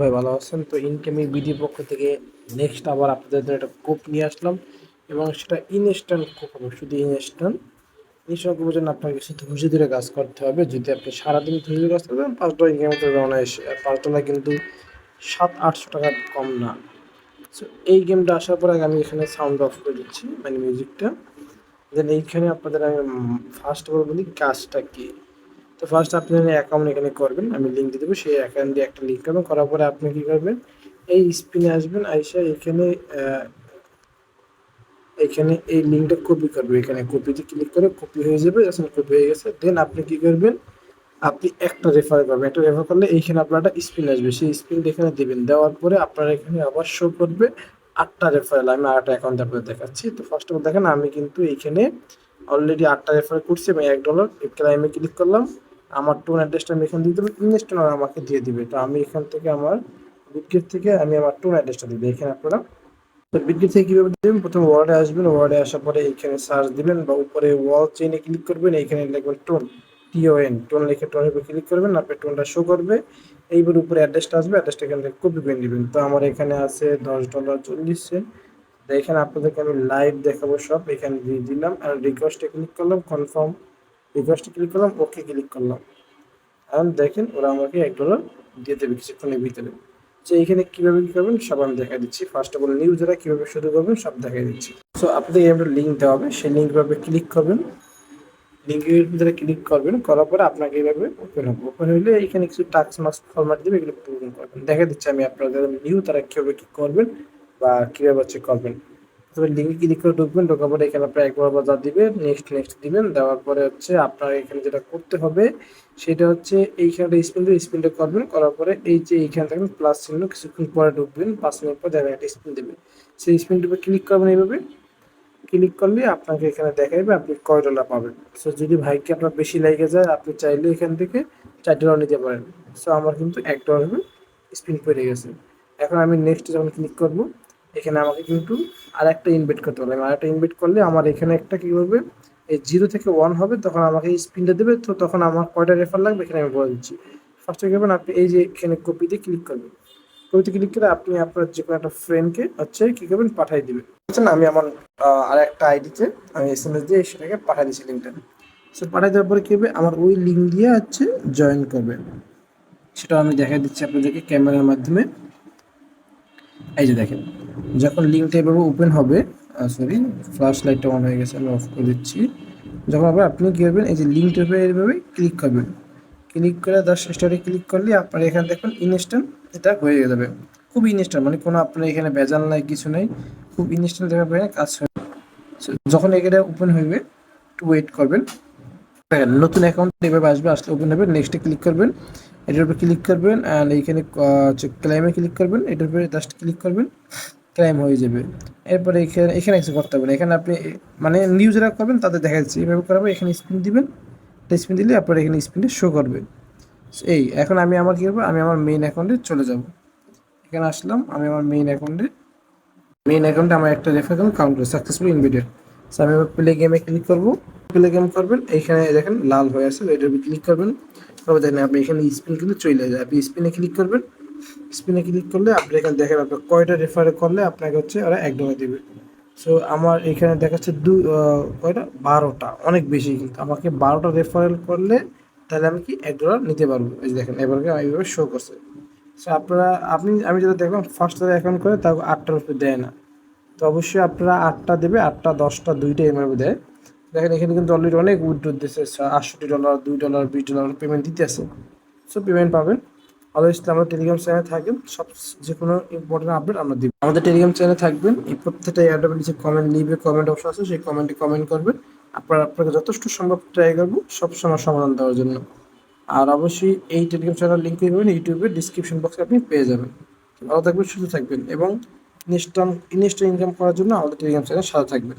ভাই ভালো আছেন? তো ইনকামিং বিডি পক্ষ থেকে নেক্সট আবার আপনাদের একটা কোপ নিয়ে আসলাম এবং সেটা ইনস্ট্যান্ট কোপ হবে, শুধু ইনস্ট্যান্ট ইনস্ট্যান্ট কোপের জন্য আপনাকে কিছু ধৈর্য ধরে কাজ করতে হবে। যদি আপনি সারাদিন ধৈর্য ধরে কাজ করবেন, পাঁচ ডলার ইনকাম অনায়াসে আর পাঁচ ডলার কিন্তু সাত, আটশো টাকা কম না। সো এই গেমটা আসার পরে আমি এখানে সাউন্ড অফ করে দিচ্ছি মানে মিউজিকটা দেন এইখানে আপনাদের আমি ফার্স্ট করে বলি, কাজটা কি? তো ফার্স্ট আপনি অ্যাকাউন্ট এখানে করবেন, আমি লিঙ্ক দিয়ে দেবো, সেই অ্যাকাউন্ট দিয়ে একটা লিঙ্ক করবেন করার পরে আপনি কী করবেন, এই স্পিনে আসবেন, আইসা এখানে এখানে এই লিঙ্কটা কপি করবে এখানে কপিতে ক্লিক করে কপি হয়ে যাবে, যখন কপি হয়ে গেছে দেন আপনি কি করবেন, আপনি একটা রেফার করবেন, একটা রেফার করলে এইখানে আপনার একটা স্পিন আসবে, সেই স্পিন এখানে দেবেন, দেওয়ার পরে আপনার এখানে আবার শো করবে আটটা রেফারেল আমি আটটা অ্যাকাউন্ট আপনাদের দেখাচ্ছি, তো ফার্স্ট অফ দেখেন, আমি কিন্তু এইখানে অলরেডি আটটা রেফার করছি এবং এক ডলার ক্লাইমে ক্লিক করলাম আমার টোন অ্যাড্রেসটা আমি এখানে দিয়ে দেবো ইনভেস্ট আমাকে দিয়ে দিবে। তো আমি এখান থেকে আমার বিটগেট থেকে আমি আমার টোন অ্যাড্রেসটা দিই। এখানে আপনারা তো বিটগেট থেকে কীভাবে দেবেন? প্রথমে ওয়ার্ডে আসবেন। ওয়ার্ডে আসার পরে এখানে সার্চ দিবেন বা উপরে ওয়াল চেইনে ক্লিক করবেন। এইখানে লিখবেন টোন টিওএন টোন লিখে টোনের উপর ক্লিক করবেন। আপনার টোনটা শো করবে। এইবার উপরে অ্যাড্রেসটা আসবে। অ্যাড্রেসটা এখান থেকে কপি করে নেবেন। তো আমার এখানে আছে দশ ডলার চল্লিশ সেন্ট এখানে আপনাদেরকে আমি লাইভ দেখাবো সব। এখানে দিয়ে দিলাম। আর রিকোয়েস্টে ক্লিক করলাম কনফার্ম রিকোয়েস্টে ক্লিক করলাম ওকে ক্লিক করলাম। এখন দেখেন ওরা আমাকে এক ডলার দিয়ে দেবে কিছুক্ষণের ভিতরে। তো এখানে কীভাবে কী করবেন? সব আমি দেখা দিচ্ছি। ফার্স্ট অফ অল নিউ যারা কীভাবে শুরু করবেন, সব দেখা দিচ্ছি। সো আপনাদের একটা লিঙ্ক দেওয়া হবে। সেই লিঙ্ক ভাবে ক্লিক করবেন। লিঙ্কের ভিতরে ক্লিক করবেন। করার পরে আপনাকে এইভাবে ওপেন হবে। ওপেন হইলে এখানে কিছু টাক্স মার্কস ফরম্যাট দেবে, এগুলো পূরণ করবেন। দেখা দিচ্ছি আমি আপনাদের নিউ তারা কীভাবে কী করবেন বা কীভাবে হচ্ছে করবেন। তবে লিঙ্কে ক্লিক করে ঢুকবেন, ঢোকার পরে এখানে আপনার একবার বাজার দিবেন নেক্সট নেক্সট দিবেন, দেওয়ার পরে হচ্ছে আপনার এখানে যেটা করতে হবে, সেটা হচ্ছে এইখানটা স্পিন দিয়ে স্পিনটা করবেন, করার পরে এই যে এইখানে থাকবেন প্লাস চিহ্ন, কিছুক্ষণ পরে ঢুকবেন, পাঁচ মিনিট পর দেখবেন একটা স্পিন দেবে। সেই স্পিনটির উপর ক্লিক করবেন এইভাবে ক্লিক করলে আপনাকে এখানে দেখাইবে আপনি কয় ডলার পাবেন। সো যদি ভাইকে আপনার বেশি লেগে যায়, আপনি চাইলে এখান থেকে চার ডলার নিতে পারেন। সো আমার কিন্তু এক ডলার স্পিন পড়ে গেছে। এখন আমি নেক্সট যখন ক্লিক করব এখানে আমাকে কিন্তু আর একটা ইনভেট করতে হবে। আর একটা ইনভেট করলে আমার এখানে একটা কী হবে এই জিরো থেকে ওয়ান হবে, তখন আমাকে এই স্পিনটা দেবে, তো তখন আমার কয়টা রেফার লাগবে এখানে আমি বলে দিচ্ছি। ফার্স্টে করবেন? আপনি এই যে এখানে কপিতে ক্লিক করবেন। কপিতে ক্লিক করে আপনি আপনার যে কোনো একটা ফ্রেন্ডকে হচ্ছে কী করবেন? পাঠিয়ে দিবেন। বুঝছেন আমি আমার আর একটা আইডিতে আমি এস এম এস দিয়ে সেটাকে পাঠিয়ে দিচ্ছি লিঙ্কটা সো পাঠিয়ে দেওয়ার পরে কী হবে? আমার ওই লিঙ্ক দিয়ে হচ্ছে জয়েন করবে। সেটা আমি দেখা দিচ্ছি আপনাদেরকে ক্যামেরার মাধ্যমে। এই যে দেখেন। যখন লিঙ্কটা এভাবে ওপেন হবে সরি ফ্ল্যাশ লাইটটা অন হয়ে গেছে, আমি অফ করে দিচ্ছি। যখন আবার আপনি কী করবেন, এই যে লিঙ্কটার উপরে এইভাবে ক্লিক করবেন। ক্লিক করে দশ স্টারে ক্লিক করলে আপনার এখানে দেখবেন ইনস্ট্যান্ট এটা হয়ে যাবে। খুব ইনস্ট্যান্ট মানে কোনো আপনার এখানে ভেজাল নাই, কিছু নাই, খুব ইনস্ট্যান্ট দেখাবে কাজ হবে যখন এখানে ওপেন হইবে, একটু ওয়েট করবেন। নতুন অ্যাকাউন্ট এভাবে আসবে, আসলে ওপেন হবে নেক্সটে ক্লিক করবেন। এটার উপরে ক্লিক করবেন অ্যান্ড এইখানে ক্লাইমে ক্লিক করবেন, এটার উপরে জাস্ট ক্লিক করবেন। ক্লাইম হয়ে যাবে। এরপরে এখানে এখানে কিছু করতে হবে না। এখানে আপনি মানে নিউজ যারা করবেন, তাদের দেখা যাচ্ছে। এইভাবে করাবো এখানে স্পিন দিবেন স্পিন দিলে আপনার এখানে স্পিনটা শো করবে। এই, এখন আমি আমার কী করব? আমি আমার মেইন অ্যাকাউন্টে চলে যাব। এখানে আসলাম, আমি আমার মেইন অ্যাকাউন্টে মেইন অ্যাকাউন্টে আমার একটা রেফার করলাম কাউন্ট সাকসেসফুল ইনভিটেড সো আমি প্লে গেমে ক্লিক করব। প্লে গেম করবেন এইখানে দেখেন লাল হয়ে আছে এটার ক্লিক করবেন। তবে দেখেন আপনি এখানে স্পিন কিন্তু চলে যায়। আপনি স্পিনে ক্লিক করবেন স্পিনে ক্লিক করলে আপনি এখানে দেখেন আপনার কয়টা রেফার করলে আপনাকে হচ্ছে ওরা এক ডলার দেবে। সো আমার এখানে দেখাচ্ছে দু কয়টা? বারোটা। অনেক বেশি কিন্তু। আমাকে বারোটা রেফারেল করলে তাহলে আমি কি এক ডলার নিতে পারব? এই দেখেন এবারকে এইভাবে শো করছে। সো আপনারা, আপনি, আমি যেটা দেখলাম ফার্স্ট অ্যাকাউন্ট করে তাও আটটার উপরে দেয় না। তো অবশ্যই আপনারা আটটা দেবে, আটটা, দশটা, দুইটা এমএর দেয় দেখেন, এখানে কিন্তু অলরেডি অনেক উইড্রো দিচ্ছে আটষট্টি ডলার দুই ডলার বিশ ডলার পেমেন্ট দিতে আছে সো পেমেন্ট পাবেন। অলওয়েজ আমরা টেলিগ্রাম চ্যানেলে থাকেন, সব যে কোনো ইম্পর্টেন্ট আপডেট আমরা দিব। আমাদের টেলিগ্রাম চ্যানেলে থাকবেন, এই প্রত্যেকটা অ্যাডের নিচে কমেন্ট লিখবে কমেন্ট অপশন আছে, সেই কমেন্টে কমেন্ট করবেন। আপনার, আপনাকে যথেষ্ট সম্ভব ট্রাই করব, সব সময় সমাধান দেওয়ার জন্য। আর অবশ্যই এই টেলিগ্রাম চ্যানেল লিঙ্ক পেয়ে ইউটিউবে ডিসক্রিপশন বক্সে আপনি পেয়ে যাবেন। ভালো থাকবেন, সুস্থ থাকবেন এবং ইনস্ট্যান্ট ইনস্ট্যান্ট ইনকাম করার জন্য আমাদের টেলিগ্রাম চ্যানেল সাথে থাকবেন।